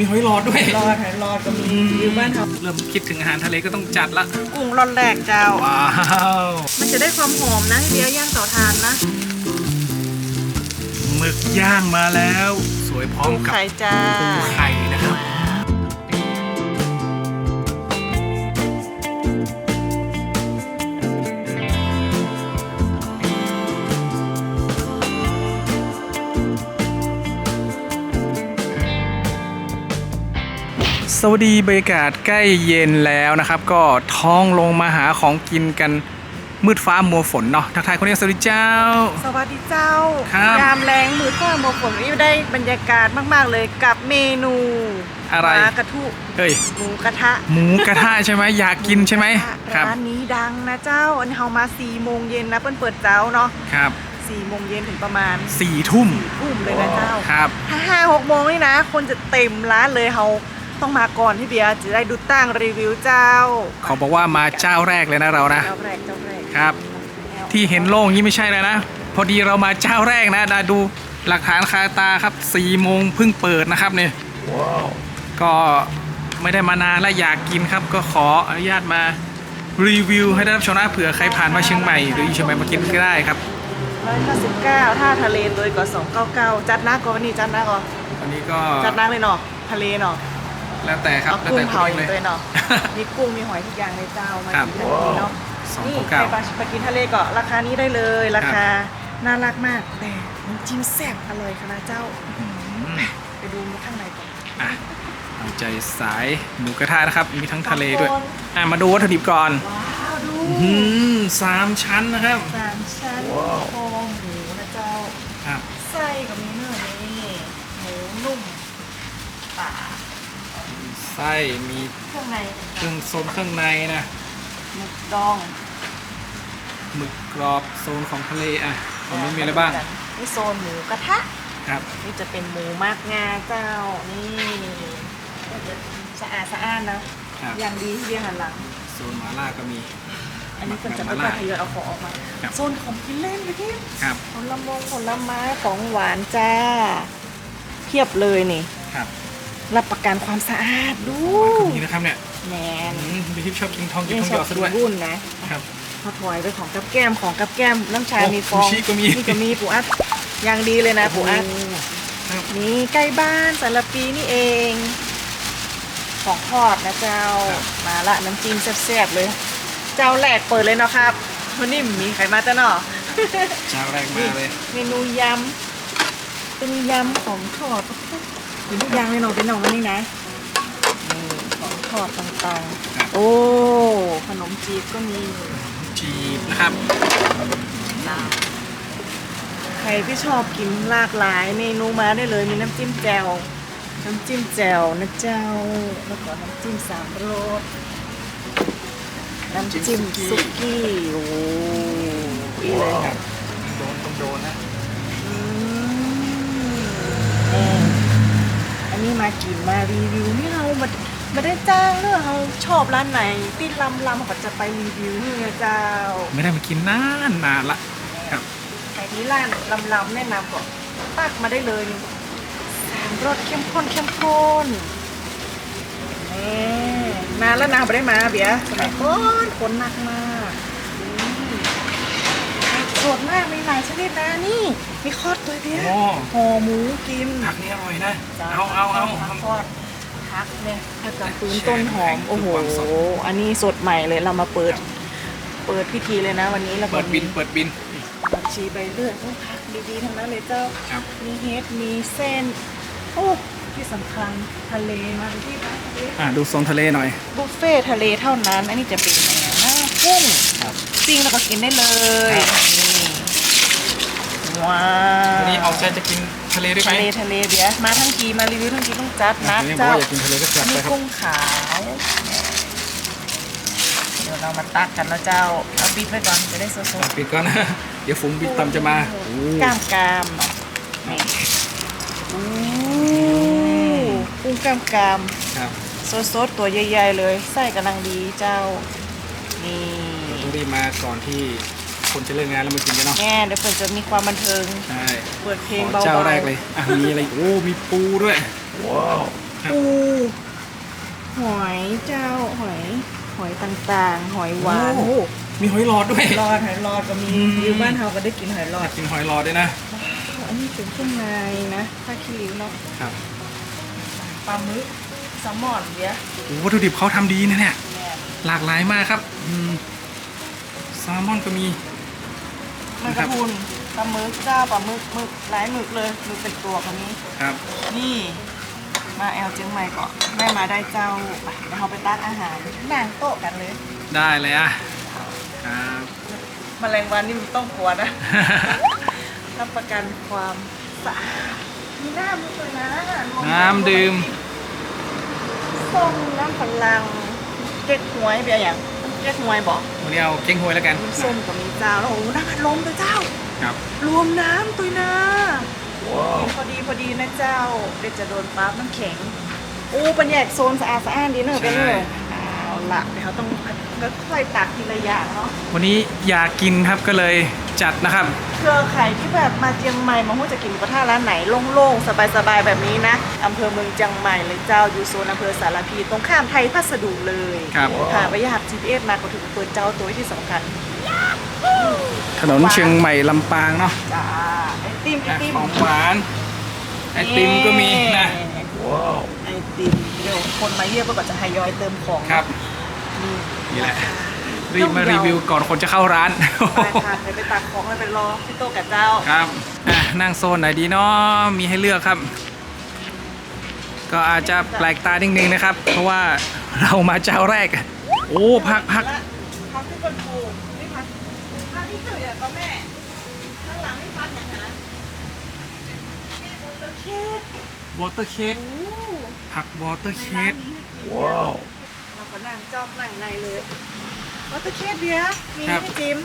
มีหอยหลอดด้วย รอดหอยรอดก็มีอยู่บ้านเขาเริ่มคิดถึงอาหารทะเลก็ต้องจัดละ กุ้งร่อนแรกเจ้า ว้าวมันจะได้ความหอมนะเบียร์ย่างเต่อทานนะหมึกย่างมาแล้ว สวยพร้อมปูกับไข่จ้า ปูไข่ สวัสดีบรรยากาศใกล้เย็นแล้วนะครับ ก็ท้องลงมาหาของกินกันมืดฟ้ามัวฝนเนาะทักทายคนนี้สวัสดีเจ้า สวัสดีเจ้าครับยามแรงมือข้าวมฝนนี่ได้บรรยากาศมาก ๆ เลยกับเมนูอะไรปลากระทุเฮ้ยหมูกระทะหมูกระทะใช่ไหมอยากกินใช่ไหมครับร้านนี้ดังนะเจ้าอันนี้เฮามา4ี่โมงเย็นนะเปิ้นเปิดเจ้าเนาะครับ4ี่โมงเย็นถึงประมาณสี่ทุ่มทุ่มเลยนะเจ้าครับถ้าห้าหกโมงนี่นะ คนจะเต็มร้านเลยเฮา ต้องมาก่อนพี่เบียร์จะได้ดูตั้งรีวิวเจ้าเขาบอกว่ามาเจ้าแรกเลยนะเรานะเจ้าแรกเจ้าแรกครับ ที่เห็นโล่งนี้ไม่ใช่เลยนะ พอดีเรามาเจ้าแรกนะนะดูหลักฐานคาตาครับ4ี่โมงเพิ่งเปิดนะครับเนี่ยก็ไม่ได้มานานและอยากกินครับ ก็ขออนุญาตมารีวิวให้ได้รับชมนะเผื่อใครผ่านมาเชียงใหม่หรืออยู่เชียงใหม่มากินก็ได้ครับร้อยห้าสิบเก้าถ้าทะเลตัวก็สองเก้าเก้าจัดหน้าก่อนวันนี้จัดหน้าก่อนอันนี้ก็จัดหน้าเลยเนาะทะเลเนาะ แล้วแต่ครับเอาแล้วกุ้แต่งคเผานอีเลกยด้วยเนาะ มีกุ้งมีหอยทุกอย่างในเจ้ามาครับ กินทะเลเนาะสองนี่เก้า ใครเก้าไปกินทะเลก็ราคานี้ได้เลยราคาน่ารักมากแต่น้ำจิ้มแซ่บอร่อยค่ะนะเจ้าอืมไปดูข้างในก่อน อะเอาใจสายหมูกระทะนะครับ มีทั้งทะเลด้วย อะ มาดูวัตถุดิบก่อนว้าวดูอืมสามชั้นนะครับ สามชั้นคอหมูนะเจ้า ครับ ไส้ก็มีเนื้อนี่หมูนุ่มป่า ไส้มีเครื่องในเครื่องโซนเครื่องในนะหมึกดองหมึกกรอบโซนของทะเลอะตรงนี้มีอะไรบ้างนี่โซนหมูกระทะครับนี่จะเป็นหมูมากงาเจ้านี่สะอาดสะอาดนะครับอย่างดีที่เรียกหันหลังโซนหมาล่าก็มีอันนี้ก็จะหไม่มาค่อล่ายทยอยเอาของออกมาครับโซนของกินเล่นไปที่ครับผลมงผลไม้ของหวานจ้าเพียบเลยนี่ครับ รับประกันความสะอาดดูก็มีนะครับเนี่ยแมนอืมพี่ทิพย์ชอบกินทองกินนี่ทองชหยออบดซะกิด้วยนวุ่นนะครับมาถอยไปของกับแก้มของกับแก้มน้ำชาโอ้มีฟองซูชิก็มีนี่ก็มีปูอัดอย่างดีเลยนะปูอัดครับนี่ใกล้บ้านสารปีนี่เอง ของทอดนะเจ้ามาละน้ำจิ้มแซ่บๆเลย เจ้าแรกเปิดเลยเนาะครับวันนี้มีใครมาจ้ะเนาะเจ้าแรกมาเลย เมนูยำเป็นยำของทอด เป็นทุกอย่างเลยเนาะเป็นน้องวันนี้นะนี่ของทอดต่างครับๆโอ้ ขนมจีบก็มีจีบนะครับใครที่ชอบกินหลากหลายเมนูมาได้เลยมีน้ำจิ้มแจ่วน้ำจิ้มแจ่วนะเจ้า แล้วก็น้ำจิ้มสามรสน้ำจิ้มซุกี้ โอ้ยเลยครับโดนต้องโดนนะ อืมเอออั นนี้มากินมารีวิวนี่เราไม่ไม่ได้จ้างเรื่องเราชอบร้านไหนติดลำลำก็จะไปรีวิวนี่ไงเจ้า ไม่ได้มากินนานนานละครับใครที่ร้านลำลำแนะนำก็ตักมาได้เลยนี่สามรสเข้มข้นเข้มข้นนี่นานแล้วนะไม่ได้มาเบียร์สมัยก่อนคนหนักมากอืม สดมากมีหลายชนิดนะนี่มีคอดตัวเดียวโอ้ ห่อหมูกินผักนี่อร่อยนะเอาเอาเอาผักทอดพักเนี่ยผักกาดปืนต้นหอมโอ้โหความสดอันนี้สดใหม่เลยเรามาเปิด เปิดพิธีเลยนะ วันนี้แล้วก็เปิดบินมีเปิดบิน ผักชีใบเลือดโอ้ผักดีๆทั้งนั้นเลยเจ้า ครับ มีเฮดมีเส้นโอ้ที่สำคัญทะเลมาที่บ้านทะเลอะดูโซนทะเลหน่อย บุฟเฟ่ทะเลเท่านั้น อันนี้จะเป็นหน้ากุ้งครับ ปิ้งแล้วก็กินได้เลยครับนี่ ว้าววันนี้เอาใจจะกินทะเลด้วยไหมทะเลทะเลเดี๋ยวมาทั้งทีมารีวิวทั้งทีต้องจัดนะนี่บอกเจ้าว่าอยากกินทะเลก็จัดมีไปครับกุ้งขาวเดี๋ยวเรามาตักกันแล้วเจ้าเอาปิดไว้ก่อนจะได้สดอะปิดก่อนนะเดี๋ยวฝูงบินตำจะมาโอ้ๆกล้ามกรามเนาะนี่อู้กุ้งกล้ามกรามครับสดๆตัวใหญ่ๆเลยไส้กำลังดีเจ้านี่ต้องรีบมาก่อนที่ คนจะเลิกงานแล้วมากินกันเนาะแง่เดี๋ยวเปิดจะมีความบันเทิง ใช่เปิดเพลงขอเบาๆเจ้าแรกเลยอะมีอะไรอีกโอ้ มีปูด้วย ว้าวปูเจ้าหอย หอยต่างๆ หอยหวานโอ้ มีหอยหลอดด้วย หอยรอดหอยรอดก็มีอืม อยู่บ้านเฮาก็ได้กินหอยรอดกินหอยหลอดด้วยนะ อันนี้เป็นเครื่องในนะผ้าคีริ้วเนาะครับปลาหมึกแซลมอนเดียวโอ้วัตถุดิบเขาทำดีนะเนี่ยแม่หลากหลายมากครับอืมแซลมอนก็มี มันกระพุนปลาหมึกเจ้าปลาหมึกหมึกหลายหมึกเลยหมึกเป็นตัวก็มีครับ นี่ มาแอลเจียงใหม่ก่อนแม่มาได้เจ้าไปเดี๋ยวเราไปตักอาหารนั่งโต๊ะกันเลยได้เลยอะครับแมลงวันนี่มันต้องกลัวนะ รับประกันความสะอาดมีน้ำด้วยนะน้ำดื่มส้มน้ำพลังเก๊กหวยเบียร์อย่าง เก๊กหวยบอกวันนี้เอาเก้งหวยแล้วกันมีส้มกับมีเจ้าแล้วโอ้โหน้ำอัดลมด้วยเจ้า ครับ รวมน้ำตุยนะกินพอดีพอดีนะเจ้าเดี๋ยวจะโดนปั๊บน้ำแข็งโอ้เป็นแยกโซนสะอาดสะอ้านดีเนอะเป็นเนอะ เอาละเดี๋ยวเขาต้องค่อยๆตักทีละอย่างเนาะวันนี้อยากกินครับก็เลยจัดนะครับเครือข่ายที่แบบมาเจียงใหม่มาหูจะกินหมูกระทะร้านไหนโล่งๆสบายๆแบบนี้นะอำเภอเมืองเจียงใหม่เลยเจ้าอยู่โซนอำเภอสารพีตรงข้ามไทยพัสดุเลยครับค่ะไปยาก GPS มาก็ถึงเปิดเจ้าตัวที่สำคัญถนนเชียงใหม่ลำปางเนาะจ้าไอติมไออะติมของหวานไอติมก็มีนะไอติมเดี๋ยวคนมาเยี่ยมก็จะทยอยเติมของครับ นี่นี่แหละ รีบมารีวิวก่อนคนจะเข้าร้านไปค่ะเดี๋ยวไปตักของแล้วไปรอพี่โตกับเจ้าครับอะนั่งโซนไหนดีเนาะมีให้เลือกครับ ก็อาจจะแปลกตานิดนึงนะครับ เพราะว่าเรามาเจ้าแรก โอ้พักพักพักที่คนปลูกนี่พักพักที่เกิดอะก็แม่ข้างหลังนี่พักอย่างนั้นนี่โมเตอร์เคสวอเตอร์เค้กโอ้ผักวอเตอร์เค้กว้าวเราก็นั่งจ้องนั่งในเลยโมเตอร์เคสเดียวมีให้จิ้ม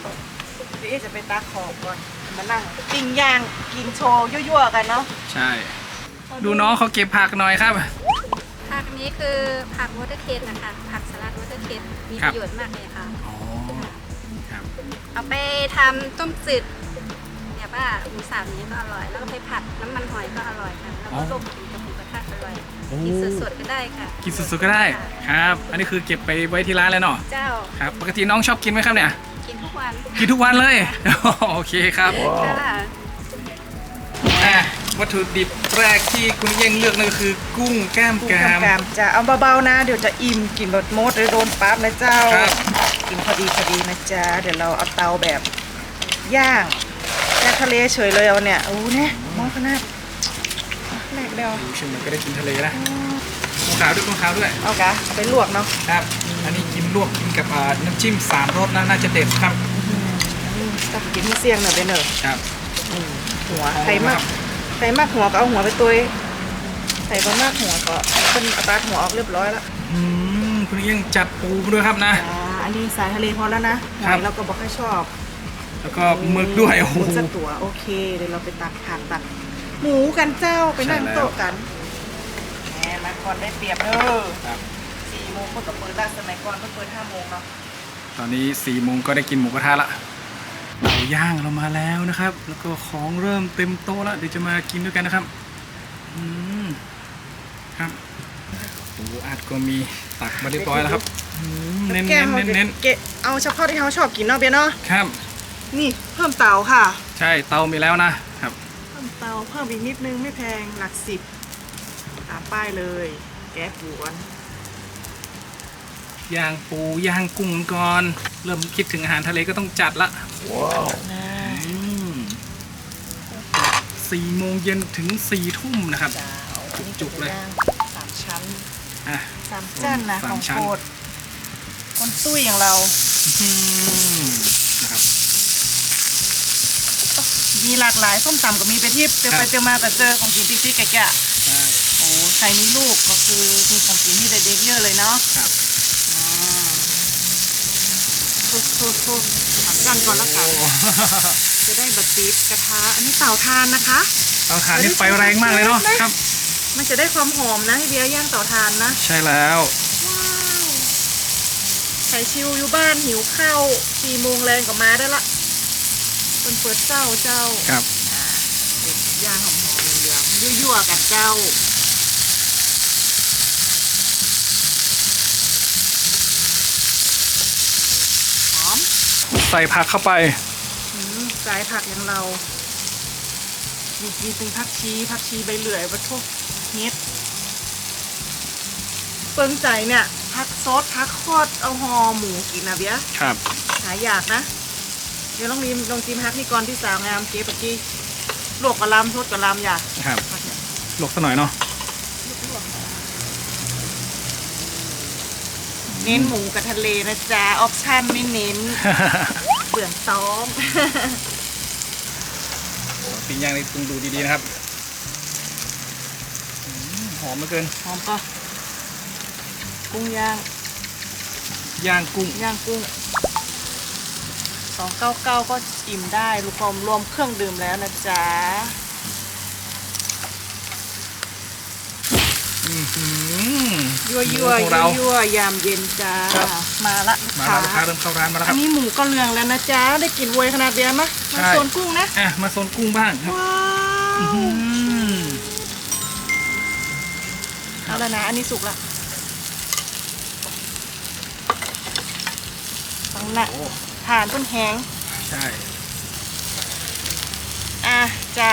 เดี๋ยวจะไปตักของก่อนมานั่งปิ้งย่างกินโชว์ยั่วๆกันเนาะใช่ ดูน้องเขาเก็บผักหน่อยครับ ผักนี้คือผักวอเตอร์เคสนะคะผักสลัดวอเตอร์เคสมีครัปบระโยชน์มากเลยค่ะ อ๋อครับเอาไปทำต้มจืดแบบว่าหมูสับนี้ก็อร่อย แล้วก็ไปผัดน้ำมันหอยก็อร่อยค่ะแล้วก็ต้มกินกับ โอ้กินสดๆก็ได้ค่ะ กินสุดๆก็ได้ครับ อันนี้คือเก็บไปไว้ที่ร้านเลยเนาะเจ้า ครับปกติน้องชอบกินไหมครับเนี่ย กินทุกวันกินทุกวันเลย โอเคครับค่ะอะวัตถุดิบแรกที่คุณเย่งเลือกนั่นก็คือกุ้งแก้มกุ้งกรามกามจะเอาเบาๆนะ เดี๋ยวจะอิ่มกินรสมดหรือโดนปั๊บนะเจ้า ครับ กินพอดีพอดีนะจ๊ะ เดี๋ยวเราเอาเตาแบบย่างย่างทะเลเฉยเลยเอาเนี่ยโอ้เนี่ยมองขนาด แรกเดียวดูเชียงใหม่ก็ได้กินทะเลนะกุ้งขาวด้วยกุ้งขาวด้วย เอากะเอาไปลวกเนาะ ครับ อันนี้กินลวกกินกับอ่าน้ำจิ้มสามรสนะน่าจะเด็ดครับอืมต้องกินให้เสี่ยงหน่อยเด้อเนอะครับอืมหัวใครมากใครมากหัวก็เอาหัวไปตุยใส่บ่มากหัวก็เป็นเอาตัดหัวออกเรียบร้อยแล้วอืมคุณเย่งจัดปูมาด้วยครับนะอ่าอันนี้สายทะเลพอแล้วนะหครัอบยเราก็บอกให้ชอบ แล้วก็หมึกด้วยโอ้โหหมึกสักตัวโอเคเดี๋ยวเราไปตักผักตัก หมูกันเจ้าไปนั่งใช่แล้วโต๊ะกันแหมมาก่อนได้เปรียบเด้อครับสี่โมงคนก็เปิดได้สมัยก่อนก็เปิดห้าโมงเนาะตอนนี้4ี่โมงก็ได้กินหมูกระทะละเตาย่างเรามาแล้วนะครับ แล้วก็ของเริ่มเต็มโต๊ะแล้วเดี๋ยวจะมากินด้วยกันนะครับอืมครับปูอัดก็มีตักมาเรียบร้อยแล้วครับอืมเน้นแก้เน้มนเน้นเน้นเกะเอาเฉพาะที่เขาชอบกินเนาะเบียร์เนาะครับ นี่เพิ่มเตาค่ะ ใช่เตามีแล้วนะครับเพิ่มเตาเพิ่มอีกนิดนึงไม่แพงหลักสิบตามป้ายเลย แก๊สหวนย่างปูย่างกุ้งก่อน เริ่มคิดถึงอาหารทะเลก็ต้องจัดละอืมสี่โมงเย็นถึงสี่ทุ่มนะครับจ้าจุกๆเลยสามชั้นอะสามชั้นนะสาขมองชั้นโปรดคนตุ้ยอย่างเรา มนะครับมีหลากหลายส้มตำก็มีไปที่เจอครัไปบเจอมาก็เจอของกินติ๊กๆแกะใช่ๆโอ้ใครมีลูกก็คือมีของกินที่เด็กๆเยอะเลยเนาะครับทุบทุบทุบทำกันก่อนละกันจะได้บัตติดกระทะอันนี้เต่าทานนะคะ เตาถ่านนี่ไฟแรงมากเลยเนาะครับ มันจะได้ความหอมนะให้เบียร์ย่างเต่าทานนะ ใช่แล้ว ว้าวใส่ชิวอยู่บ้านหิวข้าวสี่โมงแรงก็มาได้ละ คนเปิดเจ้าเจ้าครับอ่าเด็ดย่างหอมเหลืองๆยั่วๆกันเจ้า หอมใส่ผักเข้าไปใส่ผักอย่างเรามีมีเป็นผักชีผักชีใบเหลื่อยวัตถุเฮ็ดเปิงใจเนี่ยผักซอสผักโคตรเอาหอหมูกินนะเบี้ยครับ หายากนะ เดี๋ยวลองรีมลองจิ้มฮักนี่ก่อนที่สาวงามเจ๊ปะกี้ลวกกะลำทดกะลำอยากครับผักเนี่ยลวกสักหน่อยเนาะเน้นหมูกับทะเลนะจ๊ะ ออปชั่นไม่เน้นเปลืองซ้อมปิ้งย่างนี่ต้องดูดีๆนะครับอืมหอมเหลือเกิน หอมก็ กุ้งย่าง ย่างกุ้ง ย่างกุ้ง สองเก้าเก้าก็อิ่มได้รวมรวมเครื่องดื่มแล้วนะจ๊ะอื้อหือยั่วยั่วหมูของยั่วเรายั่วยามเย็นจ้าครับมาละมาลูกแล้วลูกค้าค้าเริ่มเข้าร้านมาแล้วคอัรับนนี้หมูก็เรืองแล้วนะจ๊ะได้กลิ่นโวยขนาดเดียวมะมาใช่โซนกุ้งนะอะมาโซนกุ้งบ้างครับว้าอื้อวหือเอาแล้วนะอันนี้สุกละฟังนะ โอ้ผ่านต้นแหงใช่อะจ้ะ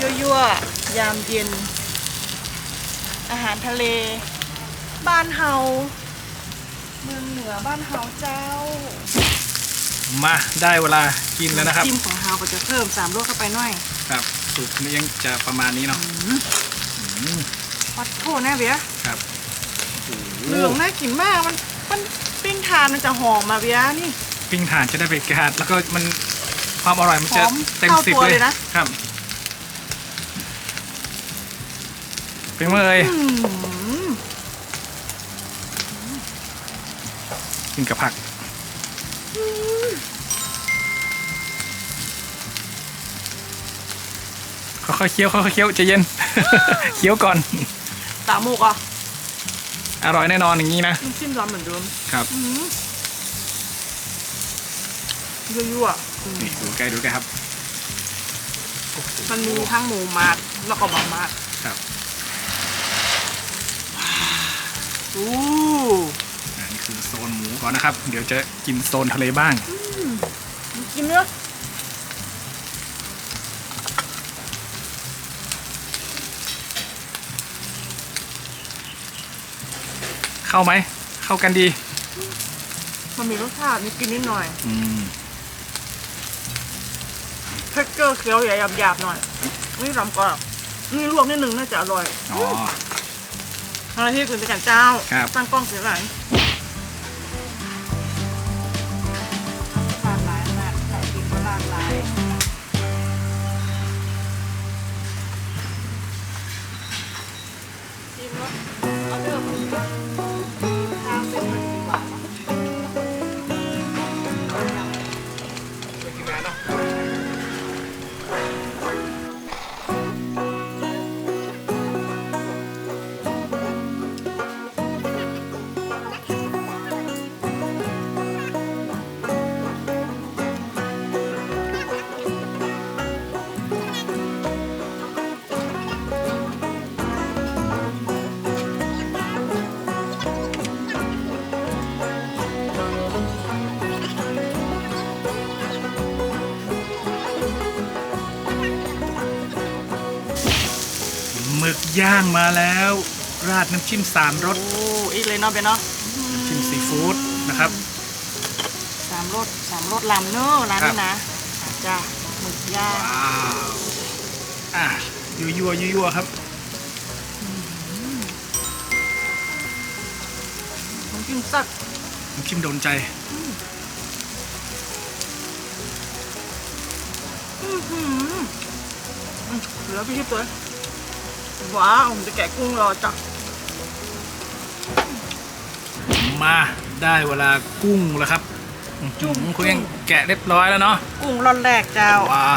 ยั่วยั่วๆยามเย็น อาหารทะเล บ้านเฮาเมืองเหนือบ้านเฮาเจ้ามาได้เวลากินแล้วนะครับจิ้มของเฮาก็จะเพิ่มสามรสเข้าไปหน่อยครับสูตรนี้ยังจะประมาณนี้เนาะอืมวัดโทษนะเบียครับโอ้โเหลืองน่ากินมากมันมัน ปิ้งทานมันจะหอมมาเบียนี่ ปิ้งถ่านจะได้เบรกกาดแล้วก็มันความอร่อยมันจะหอมเต็มเข้าสิบตัวเลยเลยนะ ครับ เป็นเมื่อเอ่ยอืมกินกับผัก ค่อยๆเคี้ยวค่อยๆเคี้ยวใจเย็น เคี้ยวก่อนตาหมูกอะ อร่อยแน่นอนอย่างนี้นะน้ำจิ้มร้อนเหมือนเดิมครับอืมยั่วๆอืมนี่ดูใกล้ดูใกล้ครับมันมีทั้งหมูมัดแล้วก็บะมัดครับอู้อันนี้คือโซนหมูก่อนนะครับ เดี๋ยวจะกินโซนทะเลบ้างกินเนื้อ เข้าไหม เข้ากันดี มันมีรสชาตินี่กินนิดหน่อยอืม เทคเกอร์เคี้ยวใหญ่หยาบๆหน่อย นี่ลำกรอบนี่ลวกนิดนึงน่าจะอร่อยอ๋อ อะไรที่คุณจะกันเจ้า ครับ ตั้งกล้องเสียหลังหลากหลายมากแต่กินก็หลากหลายชิมแล้วเอาเถอะ ย่างมาแล้ว ราดน้ำจิ้มสามรสโอ้อีกเลยเนาะเบนเนาะจิ้มซีฟู้ดนะครับสามรสสามรสลำเนอะร้านครันี้บนะอะจ้าหมึกย่างว้าวอะยั่วยั่วยั่วๆครับน้ำจิ้มสักน้ำจิ้มโดนใจอื้อหืออืมเหลือพี่ชิบตัว ว้าวผมจะแกะกุ้งรอจ้ะมาได้เวลากุ้งแล้วครับจุ่มคุณยังแกะเรียบร้อยแล้วเนาะกุ้งร่อนแรกเจ้าว้า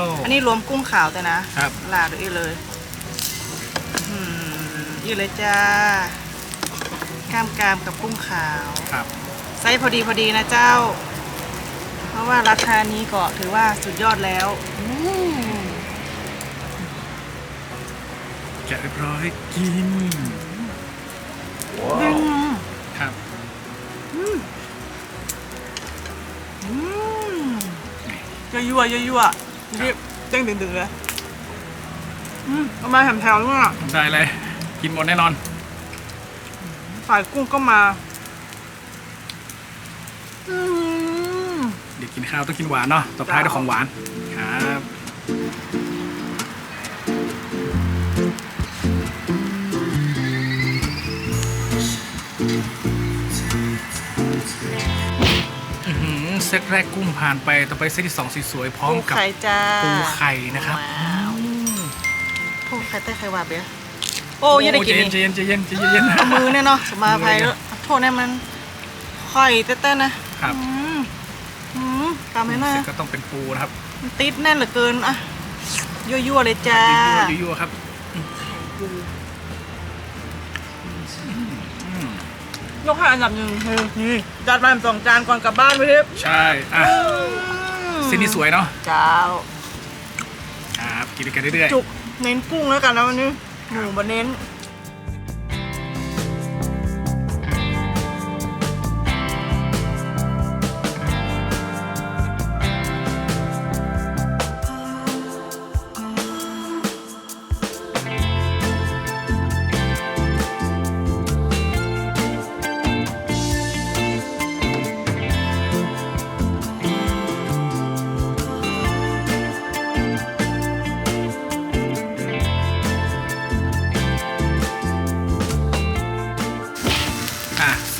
วอันนี้รวมกุ้งขาวแต่นะครับลาดด้วยเลยอืมอีเลยจ้ากล้ามกรามกับกุ้งขาวครับไซส์พอดีพอดีนะเจ้า เพราะว่าราคานี้ก็ถือว่าสุดยอดแล้ว แกะเรียบร้อยกินดึงครับยั่วยั่วยั่วนี่เจ้งดึงๆเลยอืมเอามาแถมแถวด้วยอะได้เลย กินหมดแน่นอน สายกุ้งก็มาอืม เดี๋ยวกินข้าวต้องกินหวานเนาะตบท้ายด้วยของหวานครับ ซตแรกกุ้งผ่านไป ต่อไปเซตที่สองสวยๆพร้อมปูกับไข่จ้าปูไข่นะครับว้าวอืมปูไข่ใต้ไข่หวานเบียโอ้ยังได้กินใจนี่เย็นใจเย็นใจเย็นใจเย็นเอามือเนี่ยเนาะสมาภัยแล้วโทษนะมันค่อยเต้นๆนะครับอืมอืมตามให้หน่อยเสร็จก็ต้องเป็นปูนะครับมันติดแน่นเหลือเกินอะยั่วๆเลยจ้ายั่วๆครับ ยกให้อันดับหนึ่งเฮ้ยนี่จัดมาสองจานก่อนกลับบ้านไปทิพย์ใช่อะเส้นนี้สวยเนาะเจ้าครับกินด้วยกันเรื่อยจุกเน้นกุ้งแล้วกันนะวันนี้หมูบะเน้น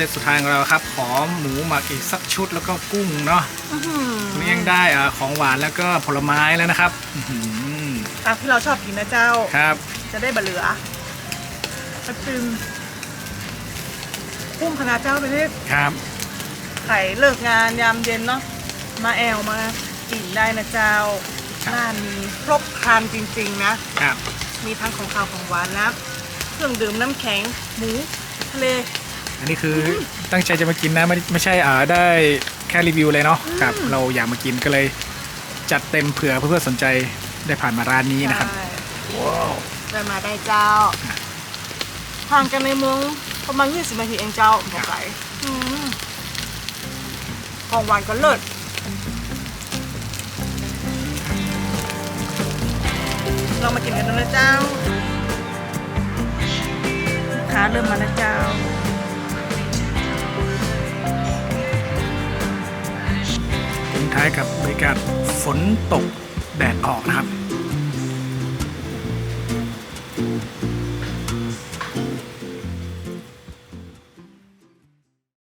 ตสุดท้ายของเราครับ ขอหมูหมักอีกสักชุดแล้วก็กุ้งเนาะอื้อหือวันนี้ยังได้อะของหวานแล้วก็ผลไม้แล้วนะครับอื้อหือตามที่เราชอบกินนะเจ้า ครับจะได้บะเหลือปะจึงกุ้งคณะเจ้าไปที่ครับ ไข่เลิกงานยามเย็นเนาะมาแอลมากินได้นะเจ้าครับ ร้านนี้ครบครันจริง ๆ นะ ครับ มีทั้งของข้าวของหวานนะ เครื่องดื่มน้ำแข็ง หมู ทะเล อันนี้คือตั้งใจจะมากินนะไม่ไม่ใช่อ่าได้แค่รีวิวเลยเนาะครับเราอยากมากินก็เลยจัดเต็มเผื่อเพื่อนๆสนใจได้ผ่านมาร้านนี้นะครับใช่ได้มาได้เจ้าห่างกันในเมืองประมาณ20นาทีเองเจ้าบอกไก่อืมของหวานก็เลิศเรามากินกันแล้วนะเจ้า ลูกค้าเริ่มมาแล้วเจ้า ท้ายกับบรรยากาศฝนตกแดดออกนะครับ